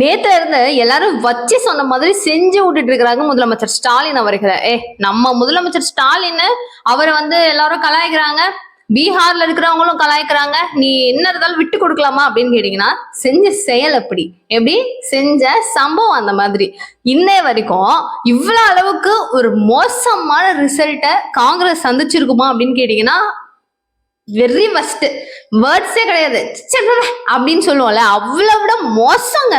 நேத்துல இருந்து எல்லாரும் வச்சு சொன்ன மாதிரி செஞ்சு விட்டுட்டு இருக்கிறாங்க முதலமைச்சர் ஸ்டாலின் அவர்களை. ஏ நம்ம முதலமைச்சர் ஸ்டாலின் அவரை வந்து எல்லாரும் கலாய்க்கிறாங்க. பீகார்ல இருக்கிறவங்களும் கலாய்க்கிறாங்க. நீ என்ன இருந்தாலும் விட்டு கொடுக்கலாமா அப்படின்னு கேட்டீங்கன்னா செஞ்ச செயல் அப்படி. எப்படி? செஞ்ச சம்பவம் அந்த மாதிரி. இன்னைய வரைக்கும் இவ்வளவு அளவுக்கு ஒரு மோசமான ரிசல்ட்டை காங்கிரஸ் சந்திச்சிருக்குமா அப்படின்னு கேட்டீங்கன்னா வெரி மஸ்ட் வேர்ட்ஸே கிடையாது. அப்படின்னு சொல்லுவோம்ல அவ்வளோ விட மோசங்க.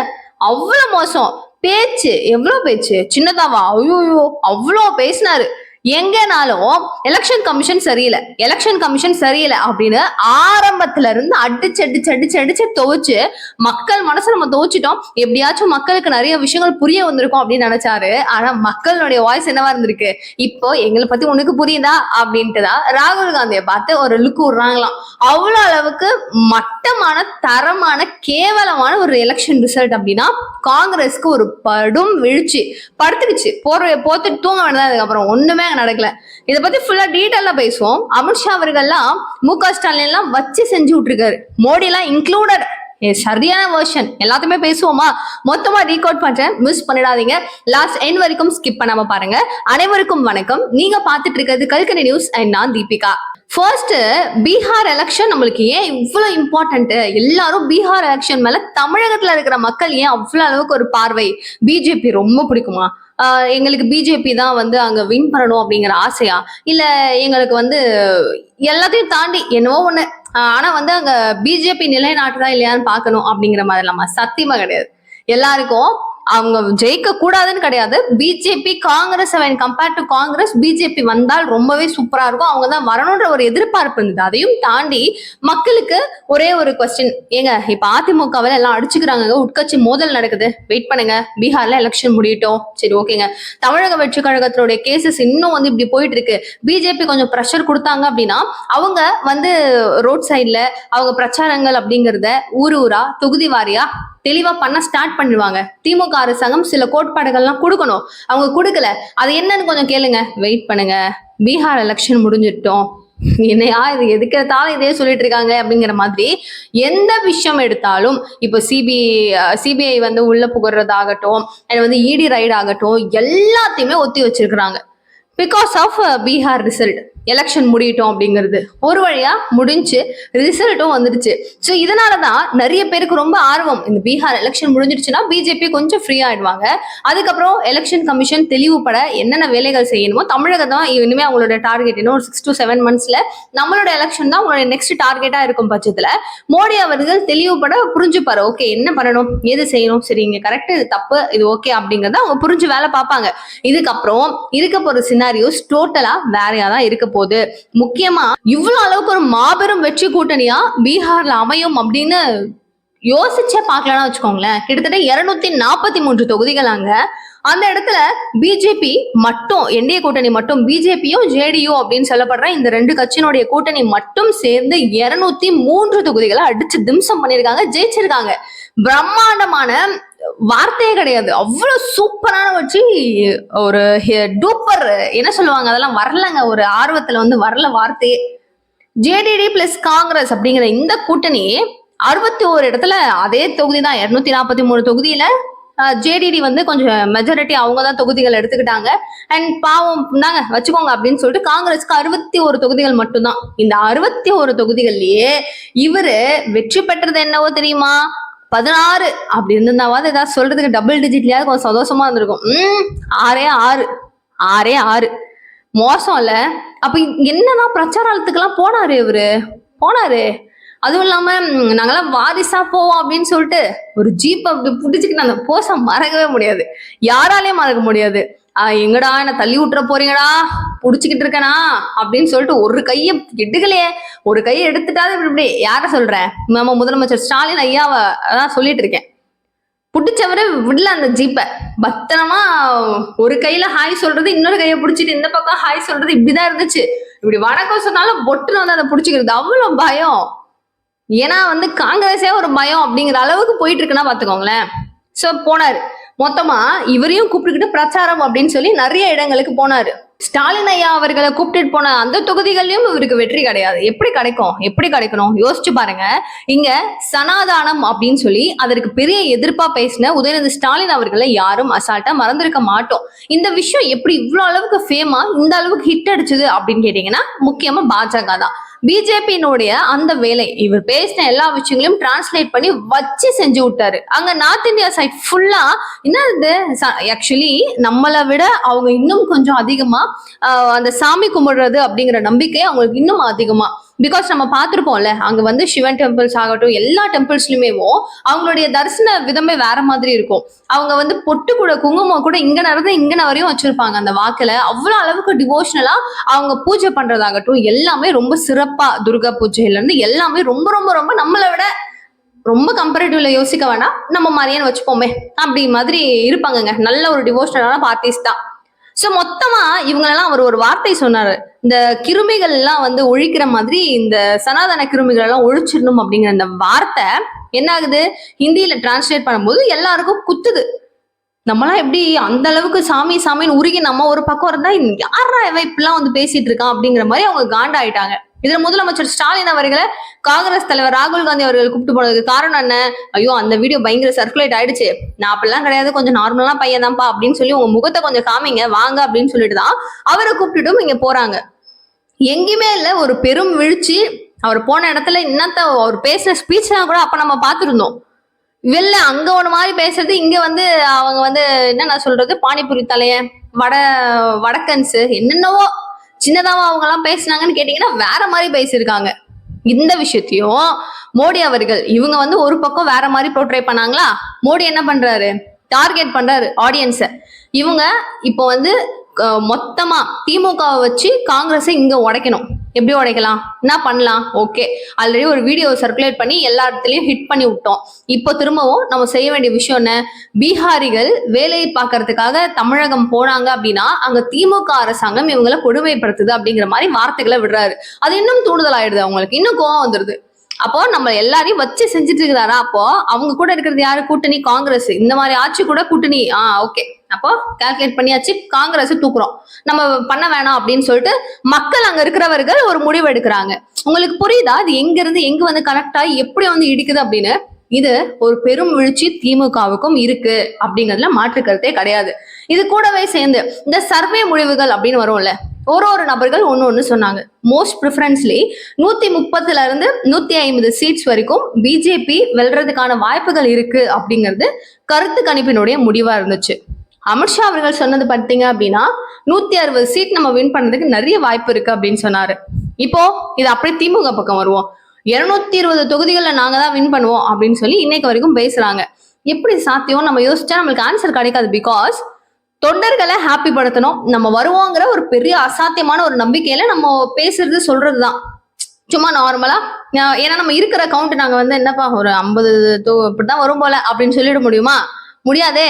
அவ்வளோ மோசம். பேச்சு எவ்வளோ பேச்சு? சின்னதாவா? ஐயோ அவ்வளோ பேசினாரு. எங்கனாலும் எலெக்ஷன் கமிஷன் சரியில்லை. எலெக்ஷன் கமிஷன் சரியில்லை அப்படின்னு ஆரம்பத்துல இருந்து அடிச்சு அடிச்சு அடிச்சு அடிச்சு துவைச்சு மக்கள் மனசு நம்ம துவைச்சிட்டோம். எப்படியாச்சும் மக்களுக்கு நிறைய விஷயங்கள் புரிய வந்திருக்கும் அப்படின்னு நினைச்சாரு. ஆனா மக்களுடைய வாய்ஸ் என்னவா இருந்திருக்கு? இப்போ எங்களை பத்தி உனக்கு புரியுதா? அப்படின்ட்டு தான் ராகுல் காந்தியை பார்த்து ஒரு லுக் விடுறாங்களாம். அவ்வளோ அளவுக்கு மட்டமான தரமான கேவலமான ஒரு எலெக்ஷன் ரிசல்ட் அப்படின்னா காங்கிரஸ்க்கு ஒரு படும் வீழ்ச்சி. படுத்துக்குச்சு போற போத்துட்டு தூங்க வேண்டாம் அதுக்கப்புறம் ஒண்ணுமே நடக்கல. இதை பத்தி ஃபுல்லா டீட்டெயிலா பேசுவோம். அமித்ஷா அவர்கள்லாம் மு க ஸ்டாலின் எல்லாம் வச்சு செஞ்சு விட்டுருக்காரு. மோடி எல்லாம் இன்க்ளூடட் சரியான வெர்ஷன் எல்லாத்தையுமே பேசுவோமா? மொத்தமா ரீகார்ட் பண்றேன். மிஸ் பண்ணிடாதீங்க. லாஸ்ட் என் வரைக்கும் ஸ்கிப் பண்ணாம பாருங்க. அனைவருக்கும் வணக்கம். நீங்க பார்த்துட்டு இருக்கிறது கல்கனி நியூஸ் அண்ட் நான் தீபிகா. ஃபர்ஸ்ட் பீகார் எலெக்ஷன் நம்மளுக்கு ஏன் இவ்வளவு இம்பார்ட்டன்ட் எல்லாரும் பீகார் எலெக்ஷன் மேல தமிழகத்துல இருக்கிற மக்கள் ஏன் அவ்வளவு அளவுக்கு ஒரு பார்வை? பிஜேபி ரொம்ப பிடிக்குமா? எங்களுக்கு பிஜேபி தான் வந்து அங்க வின் பண்ணணும் அப்படிங்கிற ஆசையா? இல்ல எங்களுக்கு வந்து எல்லாத்தையும் தாண்டி என்னவோ ஒண்ணு. ஆனா வந்து அங்க பிஜேபி நிலைநாட்டுதா இல்லையான்னு பார்க்கணும் அப்படிங்கிற மாதிரி இல்லாம சத்தியமா கிடையாது. எல்லாருக்கும் அவங்க ஜெயிக்க கூடாதுன்னு கிடையாது. பிஜேபி காங்கிரஸ் அவன் கம்பேர்ட் டு காங்கிரஸ் பிஜேபி வந்தால் ரொம்பவே சூப்பரா இருக்கும். அவங்க தான் வரணுன்ற ஒரு எதிர்பார்ப்பு இருந்தது. அதையும் தாண்டி மக்களுக்கு ஒரே ஒரு கொஸ்டின் ஏங்க இப்ப அதிமுகவில் எல்லாம் அடிச்சுக்கிறாங்க. உட்கட்சி மோதல் நடக்குது. வெயிட் பண்ணுங்க. பீகார்ல எலெக்ஷன் முடியட்டும். சரி ஓகேங்க தமிழக வெற்றி கழகத்தினுடைய கேசஸ் இன்னும் வந்து இப்படி போயிட்டு இருக்கு. பிஜேபி கொஞ்சம் ப்ரெஷர் கொடுத்தாங்க அப்படின்னா அவங்க வந்து ரோட் சைட்ல அவங்க பிரச்சாரங்கள் அப்படிங்கறத ஊர் ஊரா தொகுதி வாரியா தெளிவா பண்ண ஸ்டார்ட் பண்ணிடுவாங்க. திமுக அரசாங்கம் சில கோட்பாடுகள்லாம் கொடுக்கணும். அவங்க கொடுக்கல. அது என்னன்னு கொஞ்சம் கேளுங்க. வெயிட் பண்ணுங்க. பீகார் எலெக்ஷன் முடிஞ்சிட்டோம். என்னையா இது? எதுக்கு எடுத்தாலும் இதே சொல்லிட்டு இருக்காங்க அப்படிங்கிற மாதிரி எந்த விஷயம் எடுத்தாலும் இப்போ சிபி சிபிஐ வந்து உள்ள புகுறதாகட்டும் அண்ட் வந்து இடி ரைடு ஆகட்டும் எல்லாத்தையுமே ஒத்தி வச்சிருக்கிறாங்க. Because of Bihar result election முடியட்டும் அப்படிங்கிறது. ஒரு வழியா முடிஞ்சு ரிசல்ட்டும் வந்துடுச்சு. ஸோ இதனால தான் நிறைய பேருக்கு ரொம்ப ஆர்வம். இந்த பீகார் எலெக்ஷன் முடிஞ்சிடுச்சுன்னா பிஜேபி கொஞ்சம் ஃப்ரீ ஆயிடுவாங்க. அதுக்கப்புறம் எலெக்ஷன் கமிஷன் தெளிவுபட என்னென்ன வேலைகள் செய்யணுமோ தமிழகம் தான் இனிமே அவங்களோட டார்கெட் இன்னும் ஒரு சிக்ஸ் டு செவன் மந்த்ஸ்ல நம்மளோட எலெக்ஷன் தான் அவங்களோட நெக்ஸ்ட் டார்கெட்டா இருக்கும் பட்சத்துல. மோடி அவர்கள் தெளிவுபட புரிஞ்சுப்பாரு. ஓகே என்ன பண்ணணும்? எது செய்யணும்? சரி இங்க கரெக்ட் இது தப்பு இது ஓகே அப்படிங்கறத அவங்க புரிஞ்சு வேலை பார்ப்பாங்க. இதுக்கப்புறம் இருக்க போற சினாரியோஸ் டோட்டலா வேறையா தான் இருக்க போது. முக்கியமா இவ்வளவு அளவுக்கு ஒரு மாபெரும் வெற்றி கூட்டணியா பீகார்ல அமையும் அப்படின்னு யோசிச்சே பார்க்கலாம்னு வச்சுக்கோங்களேன். கிட்டத்தட்ட இருநூத்தி நாற்பத்தி மூன்று தொகுதிகள் அங்க. அந்த இடத்துல பிஜேபி மட்டும் என்டிஏ கூட்டணி மட்டும் பிஜேபியும் ஜேடியு அப்படின்னு சொல்லப்படுற இந்த ரெண்டு கட்சியினுடைய கூட்டணி மட்டும் சேர்ந்து இருநூத்தி மூன்று தொகுதிகளை அடிச்சு திம்சம் பண்ணியிருக்காங்க ஜெயிச்சிருக்காங்க. பிரம்மாண்டமான வார்த்தையே கிடையாது. அவ்வளவு சூப்பரான வச்சு ஒரு டூப்பர் என்ன சொல்லுவாங்க? அதெல்லாம் வரலங்க. ஒரு ஆர்வத்துல வந்து வரல வார்த்தையே. ஜேடிடி பிளஸ் காங்கிரஸ் அப்படிங்கிற இந்த கூட்டணி அறுபத்தி ஒரு இடத்துல அதே தொகுதி தான் இருநூத்தி நாற்பத்தி மூணு தொகுதியில ஜேடிடி வந்து கொஞ்சம் மெஜாரிட்டி அவங்க தான் தொகுதிகள் எடுத்துக்கிட்டாங்க. அண்ட் பாவம் தாங்க வச்சுக்கோங்க அப்படின்னு சொல்லிட்டு காங்கிரஸ்க்கு அறுபத்தி ஒரு தொகுதிகள் மட்டும்தான். இந்த அறுபத்தி ஒரு தொகுதிகள்லயே இவரு வெற்றி பெற்றது என்னவோ தெரியுமா? பதினாறு அப்படி இருந்திருந்தாவது ஏதாவது சொல்றதுக்கு டபுள் டிஜிட்லயாவது கொஞ்சம் சந்தோஷமா இருந்திருக்கும். உம் ஆறே ஆறு. ஆறே ஆறு. மோசம் இல்ல. அப்ப என்னதான் பிரச்சாரத்துக்கெல்லாம் போனாரு இவரு. போனாரு. அதுவும் இல்லாம நாங்கெல்லாம் வாரிசா போவோம் அப்படின்னு சொல்லிட்டு ஒரு ஜீப் அப்படி புடிச்சுக்கிட்டு அந்த போச மறக்கவே முடியாது. யாராலையும் மறக்க முடியாது. எங்கடா என்ன தள்ளி விட்டுற போறீங்கடா? புடிச்சுக்கிட்டு இருக்கனா? அப்படின்னு சொல்லிட்டு ஒரு கையை எடுக்கலையே. ஒரு கையை எடுத்துட்டாது இப்படி இப்படி. யார சொல்ற? நம்ம முதலமைச்சர் ஸ்டாலின் ஐயாவை அதான் சொல்லிட்டு இருக்கேன். புடிச்சவரு விடல அந்த ஜீப்பை. பத்திரமா ஒரு கையில ஹாய் சொல்றது இன்னொரு கையை புடிச்சிட்டு இந்த பக்கம் ஹாய் சொல்றது இப்படிதான் இருந்துச்சு. இப்படி வணக்கம் சொன்னாலும் பொட்டுன்னு வந்து அதை புடிச்சுக்கிறது. அவ்வளவு பயம். ஏன்னா வந்து காங்கிரஸே ஒரு பயம் அப்படிங்கிற அளவுக்கு போயிட்டு இருக்குன்னா பாத்துக்கோங்களேன். சோ போனாரு. மொத்தமா இவரையும் கூப்பிட்டுக்கிட்டு பிரச்சாரம் அப்படின்னு சொல்லி நிறைய இடங்களுக்கு போனாரு. ஸ்டாலின் ஐயா அவர்களை கூப்பிட்டுட்டு போன அந்த தொகுதிகளிலும் இவருக்கு வெற்றி கிடையாது. எப்படி கிடைக்கும்? எப்படி கிடைக்கணும்? யோசிச்சு பாருங்க. இங்க சனாதானம் அப்படின்னு சொல்லி அதற்கு பெரிய எதிர்ப்பா பேசின உதயநிதி ஸ்டாலின் அவர்களை யாரும் அசால்ட்டா மறந்திருக்க மாட்டோம். இந்த விஷயம் எப்படி இவ்வளவு அளவுக்கு ஃபேமா இந்த அளவுக்கு ஹிட் அடிச்சது அப்படின்னு கேட்டீங்கன்னா முக்கியமா பாஜக தான். பிஜேபியினுடைய அந்த வேலை. இவர் பேசின எல்லா விஷயங்களையும் டிரான்ஸ்லேட் பண்ணி வச்சு செஞ்சு விட்டாரு. அங்க நார்த் இந்தியா சைட் ஃபுல்லா என்னது? ஆக்சுவலி நம்மளை விட அவங்க இன்னும் கொஞ்சம் அதிகமா அந்த சாமி கும்பிடுறது அப்படிங்கிற நம்பிக்கை அவங்களுக்கு இன்னும் அதிகமா. பிகாஸ் நம்ம பார்த்துருப்போம்ல அங்க வந்து சிவன் டெம்பிள்ஸ் ஆகட்டும் எல்லா டெம்பிள்ஸ்லயுமே அவங்களுடைய தரிசன விதமே வேற மாதிரி இருக்கும். அவங்க வந்து பொட்டு கூட குங்குமம் கூட இங்க நடந்து இங்க வரையும் வச்சிருப்பாங்க அந்த வாக்குல. அவ்வளவு அளவுக்கு டிவோஷனலா அவங்க பூஜை பண்றதாகட்டும் எல்லாமே ரொம்ப சிறப்பா துர்கா பூஜையில இருந்து எல்லாமே ரொம்ப ரொம்ப ரொம்ப நம்மளை விட ரொம்ப கம்பேரிட்டிவ்ல யோசிக்க வேணாம். நம்ம மாதிரியே வச்சுப்போமே. அப்படி மாதிரி இருப்பாங்கங்க. நல்ல ஒரு டிவோஷனலான பார்ட்டிஸ் தான். ஸோ மொத்தமா இவங்களெல்லாம் அவர் ஒரு வார்த்தை சொன்னாரு. இந்த கிருமிகள் எல்லாம் வந்து ஒழிக்கிற மாதிரி இந்த சனாதன கிருமிகள் எல்லாம் ஒழிச்சிடணும் அப்படிங்கிற அந்த வார்த்தை என்ன ஆகுது ஹிந்தியில டிரான்ஸ்லேட் பண்ணும்போது எல்லாருக்கும் குத்துது. நம்மளாம் எப்படி அந்த அளவுக்கு சாமி சாமின்னு உருகி நம்ம ஒரு பக்கம் இருந்தா யாரா இவன் இப்படிலாம் வந்து பேசிட்டு இருக்கான்? அப்படிங்கிற மாதிரி அவங்க காண்டாயிட்டாங்க. இதுல முதலமைச்சர் ஸ்டாலின் அவர்களை காங்கிரஸ் தலைவர் ராகுல் காந்தி அவர்கள் கூப்பிட்டு போனதுக்கு காரணம் என்ன? ஐயோ அந்த வீடியோ பயங்கர சர்க்குலேட் ஆயிடுச்சு. நான் அப்படிலாம் கிடையாது. கொஞ்சம் நார்மலான பையன் தான்ப்பா அப்படின்னு சொல்லி உங்க முகத்தை கொஞ்சம் காமிங்க. வாங்க அப்படின்னு சொல்லிட்டு தான் அவரை கூப்பிட்டுட்டும் இங்க போறாங்க. எங்கேயுமே இல்ல. ஒரு பெரும் வீழ்ச்சி. அவர் போன இடத்துல என்னத்த அவர் பேசின ஸ்பீச்லாம் கூட அப்ப நம்ம பார்த்துருந்தோம். வெளில அங்க ஒரு மாதிரி பேசுறது இங்க வந்து அவங்க வந்து என்ன நான் சொல்றது? பானிபூரி தலைய வட வடக்கன்ஸ் என்னென்னவோ சின்னதாவா அவங்க எல்லாம் பேசுனாங்கன்னு கேட்டீங்கன்னா வேற மாதிரி பேசியிருக்காங்க. இந்த விஷயத்தையும் மோடி அவர்கள் இவங்க வந்து ஒரு பக்கம் வேற மாதிரி போர்ட்ரே பண்ணாங்களா? மோடி என்ன பண்றாரு? டார்கெட் பண்றாரு ஆடியன்ஸை இவங்க இப்போ வந்து மொத்தமா திமுகவை வச்சு காங்கிரஸை இங்க உடைக்கணும். எப்படி உடைக்கலாம்? என்ன பண்ணலாம்? ஓகே ஆல்ரெடி ஒரு வீடியோ சர்க்குலேட் பண்ணி எல்லா இடத்துலையும் ஹிட் பண்ணி விட்டோம். இப்போ திரும்பவும் நம்ம செய்ய வேண்டிய விஷயம் என்ன? பீகாரிகள் வேலையை பார்க்கறதுக்காக தமிழகம் போனாங்க அப்படின்னா அங்க திமுக அரசாங்கம் இவங்களை கொடுமைப்படுத்துது அப்படிங்கிற மாதிரி வார்த்தைகளை விடுறாரு. அது இன்னும் தூண்டுதல் ஆயிடுது அவங்களுக்கு. இன்னும் கோவம் வந்துருது. அப்போ நம்ம எல்லாரையும் வச்சு செஞ்சுட்டு இருக்கிறாரா? அப்போ அவங்க கூட இருக்கிறது யாரு? கூட்டணி காங்கிரஸ். இந்த மாதிரி ஆட்சி கூட கூட்டணி. ஆ ஓகே அப்போ கால்குலேட் பண்ணியாச்சு காங்கிரஸ் தூக்குறோம். நம்ம பண்ண வேணாம் அப்படின்னு சொல்லிட்டு மக்கள் அங்க இருக்கிறவர்கள் ஒரு முடிவு எடுக்கிறாங்க. உங்களுக்கு புரியுதா? இது எங்க இருந்து எங்க வந்து கனெக்ட் ஆகி எப்படி வந்து இடிக்குது அப்படின்னு? இது ஒரு பெரும் வீழ்ச்சி திமுகவுக்கும் இருக்கு அப்படிங்கிறதுல மாற்று கருத்தே கிடையாது. இது கூடவே சேர்ந்து இந்த சர்வே முடிவுகள் அப்படின்னு வரும்ல ஒரு ஒரு நபர்கள் ஒன்று ஒன்று சொன்னாங்க. மோஸ்ட் ப்ரிஃபரன்ஸ்லி நூத்தி முப்பதுல இருந்து நூத்தி ஐம்பது சீட்ஸ் வரைக்கும் பிஜேபி வெல்றதுக்கான வாய்ப்புகள் இருக்கு அப்படிங்கிறது கருத்து கணிப்பினுடைய முடிவா இருந்துச்சு. அமித்ஷா அவர்கள் சொன்னது பார்த்தீங்க அப்படின்னா நூத்தி அறுபது சீட் நம்ம வின் பண்ணதுக்கு நிறைய வாய்ப்பு இருக்கு அப்படின்னு சொன்னாரு. இப்போ இது அப்படியே திமுக பக்கம் வருவோம். இருநூத்தி இருபது தொகுதிகளில் நாங்க தான் வின் பண்ணுவோம் அப்படின்னு சொல்லி இன்னைக்கு வரைக்கும் பேசுறாங்க. எப்படி சாத்தியம் நம்ம யோசிச்சா நம்மளுக்கு ஆன்சர் கிடைக்காது பிகாஸ் தொண்டர்களை ஹாப்பி படுத்தணும். நம்ம வருவோங்கிற ஒரு பெரிய அசாத்தியமான ஒரு நம்பிக்கையில நம்ம பேசுறது சொல்றதுதான். சும்மா நார்மலா ஏன்னா நம்ம இருக்கிற கவுண்ட் நாங்க வந்து என்னப்பா ஒரு ஐம்பது இப்படிதான் வரும் போல அப்படின்னு சொல்லிட முடியுமா? முடியாதே.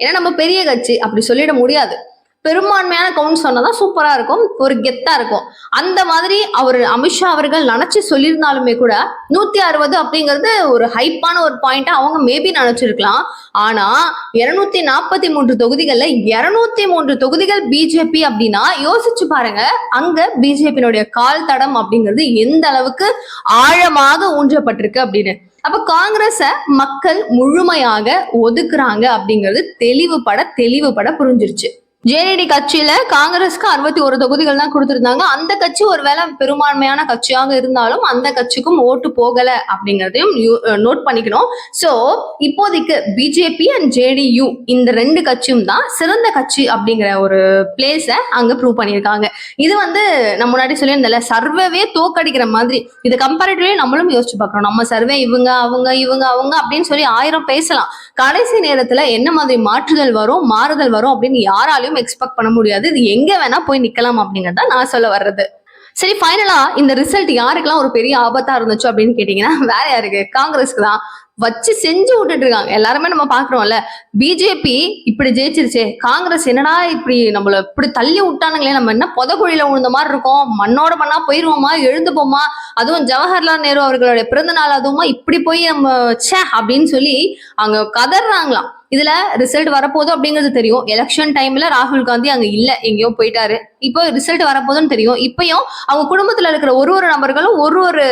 ஏன்னா நம்ம பெரிய கட்சி அப்படி சொல்லிட முடியாது. பெரும்பான்மையான கவுண்ட் சொன்னதான் சூப்பரா இருக்கும். ஒரு கெத்தா இருக்கும். அந்த மாதிரி அவர் அமித்ஷா அவர்கள் நினைச்சு சொல்லியிருந்தாலுமே கூட நூத்தி அறுபது அப்படிங்கிறது ஒரு ஹைப்பான ஒரு பாயிண்டா அவங்க மேபி நினைச்சிருக்கலாம். ஆனா இருநூத்தி நாற்பத்தி மூன்று தொகுதிகள்ல இருநூத்தி மூன்று தொகுதிகள் பிஜேபி அப்படின்னா யோசிச்சு பாருங்க அங்க பிஜேபியினுடைய கால் தடம் அப்படிங்கிறது எந்த அளவுக்கு ஆழமாக ஊன்றப்பட்டிருக்கு அப்படின்னு. அப்ப காங்கிரஸ மக்கள் முழுமையாக ஒதுக்குறாங்க அப்படிங்கிறது தெளிவுபட தெளிவுபட புரிஞ்சிருச்சு. ஜேடிடி கட்சியில காங்கிரஸ்க்கு அறுபத்தி ஒரு தொகுதிகள் தான் கொடுத்திருந்தாங்க. அந்த கட்சி ஒருவேளை பெரும்பான்மையான கட்சியாக இருந்தாலும் அந்த கட்சிக்கும் ஓட்டு போகல அப்படிங்கறதையும் நோட் பண்ணிக்கணும். சோ இப்போதைக்கு பிஜேபி அண்ட் ஜேடியு இந்த ரெண்டு கட்சியும் தான் சிறந்த கட்சி அப்படிங்கிற ஒரு பிளேஸ அங்க ப்ரூவ் பண்ணியிருக்காங்க. இது வந்து நம்ம முன்னாடி சொல்லியிருந்தல சர்வேவே தோக்கடிக்கிற மாதிரி. இது கம்பேரிட்டிவ்லி நம்மளும் யோசிச்சு பார்க்கணும் நம்ம சர்வே இவங்க அவங்க இவங்க அவங்க அப்படின்னு சொல்லி ஆயிரம் பேசலாம். கடைசி நேரத்துல என்ன மாதிரி மாற்றுதல் வரும் மாறுதல் வரும் அப்படின்னு யாராலையும் எக்ஸ்பெக்ட் பண்ண முடியாது. இது எங்க வேணா போய் நிக்கலாம் அப்படிங்கறத நான் சொல்ல வர்றது. சரி ஃபைனலா இந்த ரிசல்ட் யாருக்கெல்லாம் ஒரு பெரிய ஆபத்தா இருந்துச்சு அப்படின்னு கேட்டீங்கன்னா வேற யாருக்கு? காங்கிரஸ்க்கு தான். வச்சு செஞ்சு விட்டுட்டு இருக்காங்க. எல்லாருமே நம்ம பாக்குறோம்ல பிஜேபி இப்படி ஜெயிச்சிருச்சே. காங்கிரஸ் என்னடா இப்படி நம்மள இப்படி தள்ளி விட்டானுங்களே. நம்ம என்ன புதக்குழியில விழுந்த மாதிரி இருக்கோம். மண்ணோட மண்ணா போயிருவோமா? எழுந்துப்போமா? அதுவும் ஜவஹர்லால் நேரு அவர்களுடைய பிறந்த நாள் அதுவுமா? இப்படி போய் நம்ம சே அப்படின்னு சொல்லி அங்க கதறாங்களாம். இதுல ரிசல்ட் வரப்போதும் அப்படிங்கிறது தெரியும். எலெக்ஷன் டைம்ல ராகுல் காந்தி அங்க இல்ல. எங்கேயோ போயிட்டாரு. இப்போ ரிசல்ட் வரப்போதுன்னு தெரியும். இப்பயும் அவங்க குடும்பத்துல இருக்கிற ஒரு ஒரு நபர்களும் ஒரு ஒரு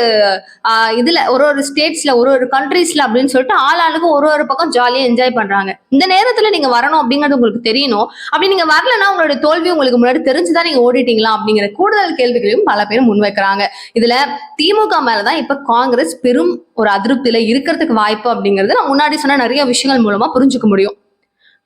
இதுல ஒரு ஒரு ஸ்டேட்ஸ்ல ஒரு ஒரு கண்ட்ரீஸ்ல அப்படின்னு சொல்லிட்டு ஆள் ஆளுக்கு ஒரு ஒரு பக்கம் ஜாலியா என்ஜாய் பண்றாங்க. இந்த நேரத்துல நீங்க வரணும் அப்படிங்கிறது உங்களுக்கு தெரியணும். அப்படி நீங்க வரலன்னா உங்களோட தோல்வி உங்களுக்கு முன்னாடி தெரிஞ்சுதான் நீங்க ஓடிட்டீங்களா அப்படிங்கிற கூடுதல் கேள்விகளையும் பல பேர் முன்வைக்கிறாங்க. இதுல திமுக மேலதான் இப்ப காங்கிரஸ் பெரும் ஒரு அதிருப்தியில இருக்கிறதுக்கு வாய்ப்பு அப்படிங்கிறது நான் முன்னாடி சொன்ன நிறைய விஷயங்கள் மூலமா புரிஞ்சுக்க முடியும்.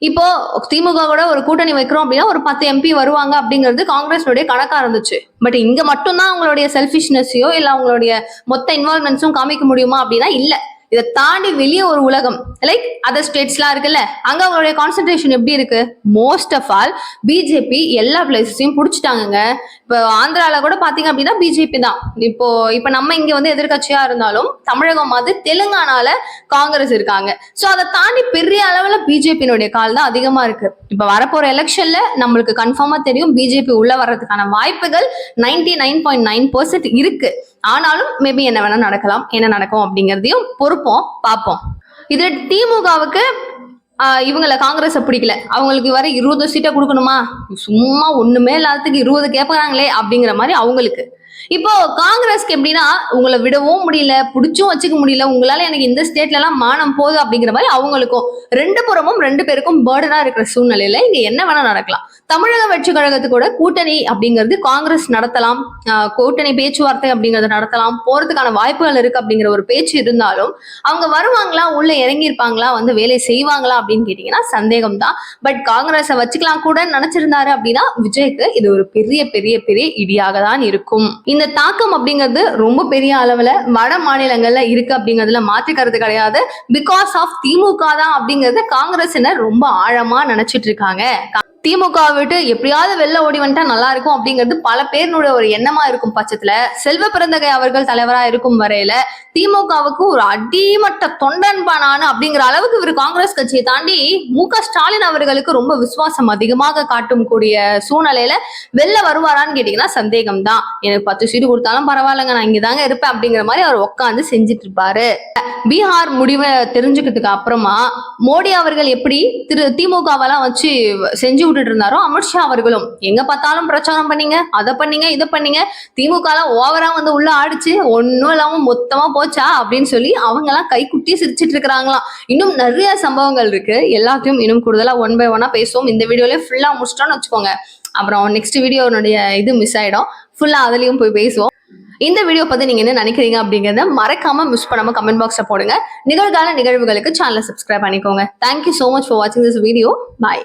இப்போ திமுகவோட ஒரு கூட்டணி வைக்கிறோம் அப்படின்னா ஒரு பத்து எம்பி வருவாங்க அப்படிங்கிறது காங்கிரஸோடைய கணக்கா இருந்துச்சு. பட் இங்க மட்டும்தான் அவங்களுடைய செல்ஃபிஷ்னஸையோ இல்ல அவங்களுடைய மொத்த இன்வால்மெண்ட்ஸும் காமிக்க முடியுமா அப்படின்னா இல்ல. இதை தாண்டி வெளியே ஒரு உலகம் லைக் அதர் ஸ்டேட்ஸ்லாம் இருக்குல்ல அங்க அவங்களுடைய கான்சென்ட்ரேஷன் எப்படி இருக்கு? மோஸ்ட் ஆஃப் ஆல் பிஜேபி எல்லா பிளேசஸையும் பிடிச்சிட்டாங்க இப்போ ஆந்திரால கூட பாத்தீங்க அப்படின்னா பிஜேபி தான். இப்போ இப்போ நம்ம இங்க வந்து எதிர்கட்சியா இருந்தாலும் தமிழகம் மாதிரி தெலுங்கானால காங்கிரஸ் இருக்காங்க. ஸோ அதை தாண்டி பெரிய அளவுல பிஜேபியினுடைய கால் தான் அதிகமா இருக்கு. இப்போ வரப்போற எலெக்ஷன்ல நம்மளுக்கு கன்ஃபார்மா தெரியும் பிஜேபி உள்ள வர்றதுக்கான வாய்ப்புகள் ninety nine point nine percent இருக்கு. ஆனாலும் மேபி என்ன வேணா நடக்கலாம் என்ன நடக்கும் அப்படிங்கறதையும் கொடுப்போம் பார்ப்போம். இதுல திமுகவுக்கு இவங்களை காங்கிரஸை பிடிக்கல. அவங்களுக்கு வர இருபது சீட்டை கொடுக்கணுமா? சும்மா ஒண்ணுமே இல்லாததுக்கு இருபது கேட்கறாங்களே அப்படிங்கிற மாதிரி அவங்களுக்கு. இப்போ காங்கிரஸ்க்கு எப்படின்னா உங்களை விடவும் முடியல பிடிச்சும் வச்சுக்க முடியல உங்களால எனக்கு இந்த ஸ்டேட்ல எல்லாம் மானம் போகுது அப்படிங்கிற மாதிரி அவங்களுக்கும் ரெண்டு புறமும் ரெண்டு பேருக்கும் பேர்டனா இருக்கிற சூழ்நிலையில இங்க என்ன வேணா நடக்கலாம். தமிழக வெற்றி கழகத்துக்கூட கூட்டணி அப்படிங்கிறது காங்கிரஸ் நடத்தலாம். ஆஹ் கூட்டணி பேச்சுவார்த்தை அப்படிங்கறத நடத்தலாம். போறதுக்கான வாய்ப்புகள் இருக்கு அப்படிங்கிற ஒரு பேச்சு இருந்தாலும் அவங்க வருவாங்களா உள்ள இறங்கியிருப்பாங்களா வந்து வேலை செய்வாங்களா அப்படின்னு கேட்டீங்கன்னா சந்தேகம் தான் பட் காங்கிரஸை வச்சுக்கலாம் கூட நினைச்சிருந்தாரு அப்படின்னா விஜய்க்கு இது ஒரு பெரிய பெரிய பெரிய இடியாக தான் இருக்கும். இந்த தாக்கம் அப்படிங்கிறது ரொம்ப பெரிய அளவுல வட மாநிலங்கள்ல இருக்கு அப்படிங்கிறதுல மாற்றிக்கிறது கிடையாது. பிகாஸ் ஆஃப் திமுக தான் அப்படிங்கறத காங்கிரசினர் ரொம்ப ஆழமா நினைச்சிட்டு இருக்காங்க. திமுக விட்டு எப்படியாவது வெளில ஓடி வந்துட்டா நல்லா இருக்கும் அப்படிங்கிறது பல பேருனோட ஒரு எண்ணமா இருக்கும் பட்சத்துல செல்வ பிறந்தகை அவர்கள் தலைவரா இருக்கும் வரையில திமுகவுக்கு ஒரு அடிமட்ட தொண்டன்பானானு அப்படிங்கிற அளவுக்கு இவர் காங்கிரஸ் கட்சியை தாண்டி மு க ஸ்டாலின் அவர்களுக்கு ரொம்ப விசுவாசம் அதிகமாக காட்டும் கூடிய சூழ்நிலையில வெளில வருவாரான்னு கேட்டீங்கன்னா சந்தேகம் தான் எனக்கு பத்து சீட்டு கொடுத்தாலும் பரவாயில்லைங்க நான் இங்கதாங்க இருப்பேன் அப்படிங்கிற மாதிரி அவர் உட்காந்து செஞ்சுட்டு இருப்பாரு. பீகார் முடிவை தெரிஞ்சுக்கிறதுக்கு அப்புறமா மோடி அவர்கள் எப்படி திரு திமுகவெல்லாம் வச்சு செஞ்சு விட்டுட்டு இருந்தாரோ அமித்ஷா அவர்களும். எங்க பார்த்தாலும் பிரச்சாரம் பண்ணீங்க அதை பண்ணீங்க இதை பண்ணீங்க. திமுக ஓவரா வந்து உள்ள ஆடிச்சு ஒன்னும் இல்லாம மொத்தமா போச்சா அப்படின்னு சொல்லி அவங்க எல்லாம் கை குட்டி சிரிச்சிட்டு இருக்கிறாங்களாம் இன்னும் நிறைய சம்பவங்கள் இருக்கு. எல்லாத்தையும் இன்னும் கூடுதலா ஒன் பை ஒன்னா பேசுவோம். இந்த வீடியோலயே ஃபுல்லா முடிச்சிட்டோம்னு வச்சுக்கோங்க. அப்புறம் நெக்ஸ்ட் வீடியோனுடைய இது மிஸ் ஆயிடும். ஃபுல்லா அதுலயும் போய் பேசுவோம். இந்த வீடியோ பத்தி நீங்க என்ன நினைக்கிறீங்க அப்படிங்கறத மறக்காம மிஸ் பண்ணாம கமெண்ட் பாக்ஸ்ல போடுங்க. நிகழ்கால நிகழ்வுகளுக்கு சேனலை சப்ஸ்கிரைப் பண்ணிக்கோங்க. Thank you so much for வாட்சிங் திஸ் வீடியோ பாய்